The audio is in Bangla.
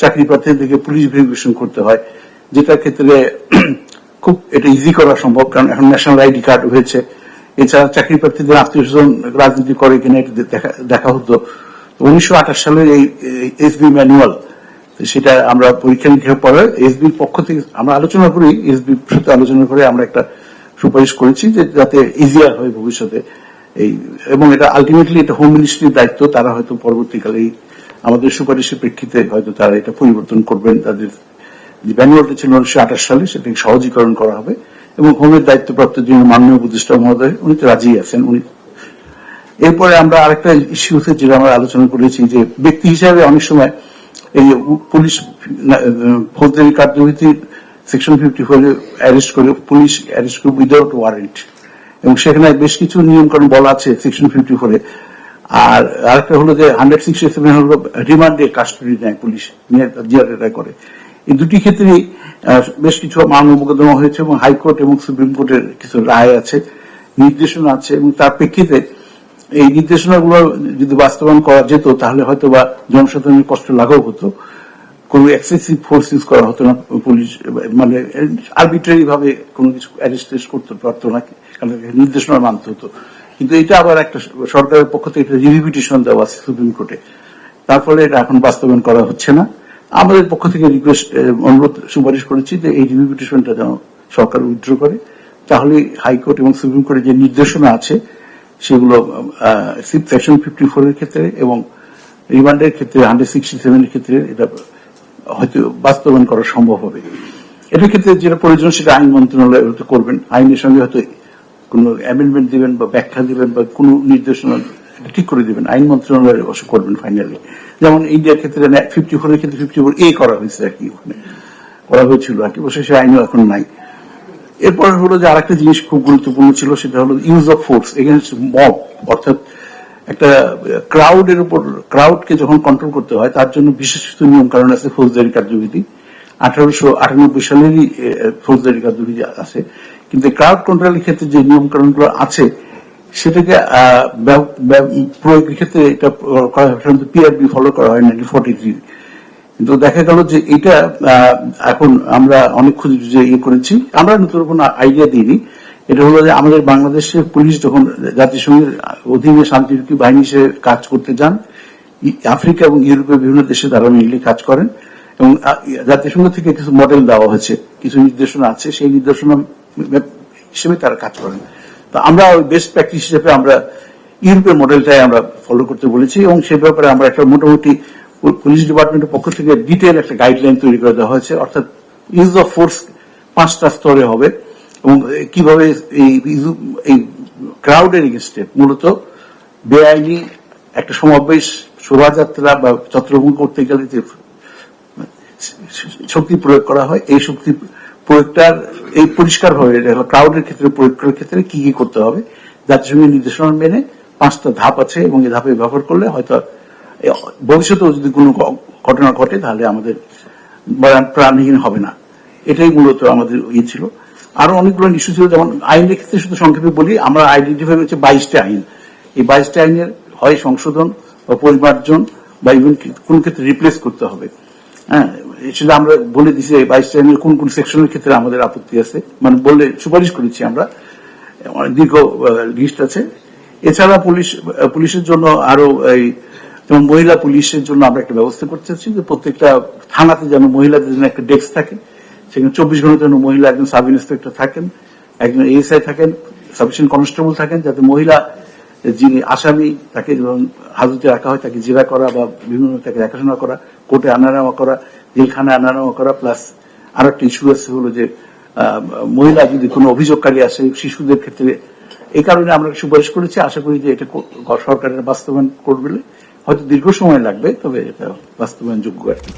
চাকরি প্রার্থীদেরকে পুলিশ ভেরিফিকেশন করতে হয় যেটার ক্ষেত্রে খুব এটা ইজি করা সম্ভব, কারণ এখন ন্যাশনাল আইডি কার্ড হয়েছে। এছাড়া চাকরি প্রার্থীদের আত্মীয় স্বজন রাজনীতি করে কিনা এটা দেখা হতো। উনিশশো আঠাশ সালের এই এসবি ম্যানুয়াল সেটা আমরা পরীক্ষা নিরীক্ষার পরে এসবির পক্ষ থেকে আমরা আলোচনা করি এসবির সাথে আলোচনা করে আমরা একটা সুপারিশ করেছি যে যাতে ইজিয়ার হয় ভবিষ্যতে। এই, এবং এটা আলটিমেটলি এটা হোম মিনিস্ট্রির দায়িত্ব, তারা হয়তো পরবর্তীকালে আমাদের সুপারিশের প্রেক্ষিতে হয়তো তারা এটা পরিবর্তন করবেন। তাদের যে ম্যানুয়ালটা ছিল উনিশশো আঠাশ সালে, সেটাকে সহজীকরণ করা হবে এবং হোমের দায়িত্বপ্রাপ্ত যিনি মাননীয় উপদেষ্টা মহোদয়, উনি তো রাজি আছেন। উনি এরপরে আমরা আরেকটা ইস্যুতে যেটা আমরা আলোচনা করেছি যে ব্যক্তি হিসাবে অনেক সময় এই পুলিশ ফৌজদারি কার্যবিধি সেকশন ফিফটি ফোর অ্যারেস্ট করে, পুলিশ অ্যারেস্ট করে উইদাউট ওয়ারেন্ট এবং সেখানে বেশ কিছু নিয়মকানুন বলা আছে সেকশন ফিফটি ফোরে আর আরেকটা হলো যে হান্ড্রেড সিক্সটি সেভেন হলো রিমান্ডে কাস্টডি নেয় পুলিশ নিয়ে করে। এই দুটি ক্ষেত্রেই আহ, বেশ কিছু মামলা মোকদ্দমা হয়েছে এবং হাইকোর্ট এবং সুপ্রিম কোর্টের কিছু রায় আছে নির্দেশনা আছে এবং তার প্রেক্ষিতে এই নির্দেশনাগুলো যদি বাস্তবায়ন করা যেত তাহলে হয়তো বা জনসাধারণের কষ্ট লাঘব হতো। কোন এক্সেসিভ ফোর্স ইউজ করা হতো না পুলিশ মানে আরবিট্রারি ভাবে কোনো কিছু অ্যারেস্ট করতে পারতো না নির্দেশনা মানতে হতো। কিন্তু এটা আবার একটা সরকারের পক্ষ থেকে একটা রিভিউ পিটিশন দেওয়া আছে সুপ্রিম কোর্টে। তার ফলে এটা এখন বাস্তবায়ন করা হচ্ছে না। আমাদের পক্ষ থেকে রিকোয়েস্ট অনুরোধ, সুপারিশ করেছি যে এই রিভিউ পিটিশনটা যেন সরকার উইথড্র করে। তাহলে হাইকোর্ট এবং সুপ্রিম কোর্টের যে নির্দেশনা আছে, সেগুলো সেকশন ফিফটি ফোর এর ক্ষেত্রে এবং রিমান্ডের ক্ষেত্রে, হান্ড্রেড সিক্সটি সেভেন এর ক্ষেত্রে এটা হয়তো বাস্তবায়ন করা সম্ভব হবে। এটার ক্ষেত্রে যেটা প্রয়োজন সেটা আইন মন্ত্রণালয় করবেন। আইনের সঙ্গে হয়তো কোন অ্যামেন্ডমেন্ট দিবেন বা ব্যাখ্যা দিবেন বা কোন নির্দেশনা ঠিক করে দিবেন, আইন মন্ত্রণালয় অবশ্য করবেন ফাইনালি যেমন ইন্ডিয়ার ক্ষেত্রে ফিফটি ফোর এর ক্ষেত্রে ফিফটি ফোর এ করা হয়েছে আর কি ওখানে। করা হয়েছিল আর কি সে আইনও এখন নাই। এরপর হলো যে আরেকটা জিনিস খুব গুরুত্বপূর্ণ ছিল, সেটা হলো use of force against mob অর্থাৎ একটা ক্রাউডের উপর ক্রাউডকে যখন কন্ট্রোল করতে হয়, তার জন্য বিশেষ কিছু নিয়ম কারণ আছে ফৌজদারি কার্যবিধি। আঠারোশো আটানব্বই সালেরই ফৌজদারি কার্যবিধি আছে। কিন্তু ক্রাউড কন্ট্রোলের ক্ষেত্রে যে নিয়ম কারণগুলো আছে, সেটাকে প্রয়োগের ক্ষেত্রে এটা করা সাধারণত পিআরবি ফলো করা হয় নাইনটিন ফর্টি থ্রি কিন্তু দেখা গেল যে এটা এখন আমরা অনেক খুঁজে খুঁজে ইয়ে করেছি। আমরা নতুন কোনো আইডিয়া দিইনি। এটা হলো যে আমাদের বাংলাদেশের পুলিশ যখন জাতিসংঘের অধীনে শান্তিরক্ষী বাহিনী হিসেবে কাজ করতে যান আফ্রিকা এবং ইউরোপের বিভিন্ন দেশে তারা মিলে কাজ করেন। এবং জাতিসংঘ থেকে কিছু মডেল দেওয়া হয়েছে, কিছু নির্দেশনা আছে, সেই নির্দেশনা হিসেবে তারা কাজ করেন। তো আমরা বেস্ট প্র্যাকটিস হিসেবে আমরা ইউরোপের মডেলটাই আমরা ফলো করতে বলেছি এবং সে ব্যাপারে আমরা একটা মোটামুটি পুলিশ ডিপার্টমেন্টের পক্ষ থেকে ডিটেল একটা গাইডলাইন তৈরি করে দেওয়া হয়েছে। অর্থাৎ ইউজ অফ ফোর্স পাঁচটা স্তরে হবে এবং কীভাবে এই এই ক্রাউডের এগেনস্টে মূলত বেআইনি একটা সমাবেশ, শোভাযাত্রা বা চত্রভূম করতে গেলে যে শক্তি প্রয়োগ করা হয়। এই শক্তি প্রয়োগটার, এই পরিষ্কার হয়ে ক্রাউডের ক্ষেত্রে প্রয়োগ করার ক্ষেত্রে কি কি করতে হবে? জাতিসংঘের নির্দেশনা মেনে পাঁচটা ধাপ আছে এবং এই ধাপে ব্যবহার করলে হয়তো ভবিষ্যতেও যদি কোনো ঘটনা ঘটে, তাহলে আমাদের প্রাণহীন হবে না। এটাই মূলত আমাদের ইয়ে ছিল। আরও অনেকগুলো ইস্যু ছিল, যেমন আইনের ক্ষেত্রে শুধু সংক্ষেপে বলি, আমরা আইডেন্টিফাই হচ্ছে বাইশটা আইন। এই বাইশটা আইনের হয় সংশোধন বা পরিমার্জন বা ইভেন কোন ক্ষেত্রে রিপ্লেস করতে হবে। হ্যাঁ সেটা আমরা বলে দিছি বাইশটা আইনের কোন কোন সেকশনের ক্ষেত্রে আমাদের আপত্তি আছে মানে বললে সুপারিশ করেছি আমরা, অনেক দীর্ঘ লিস্ট আছে। এছাড়া পুলিশ পুলিশের জন্য আরও এই, যেমন মহিলা পুলিশের জন্য আমরা একটা ব্যবস্থা করতে চাচ্ছি যে প্রত্যেকটা থানাতে যেন মহিলাদের জন্য একটা ডেস্ক থাকে, সেখানে চব্বিশ ঘণ্টার জন্য মহিলা একজন সাব ইন্সপেক্টর থাকেন, একজন এএসআই থাকেন সাফিসিয়েন্ট কনস্টেবল থাকেন, যাতে মহিলা যিনি আসামি, তাকে হাজতে রাখা হয়, তাকে জেরা করা বা বিভিন্ন তাকে দেখাশোনা করা, কোর্টে আনা নেওয়া করা, জেলখানায় আনা নেওয়া করা, প্লাস আর একটা ইস্যু আছে হলো যে মহিলা যদি কোনো অভিযোগকারী আসে, শিশুদের ক্ষেত্রে, এই কারণে আমরা সুপারিশ করেছি। আশা করি যে এটা সরকারের বাস্তবায়ন করবে। হয়তো দীর্ঘ সময় লাগবে, তবে এটা বাস্তবায়নযোগ্য আর কি।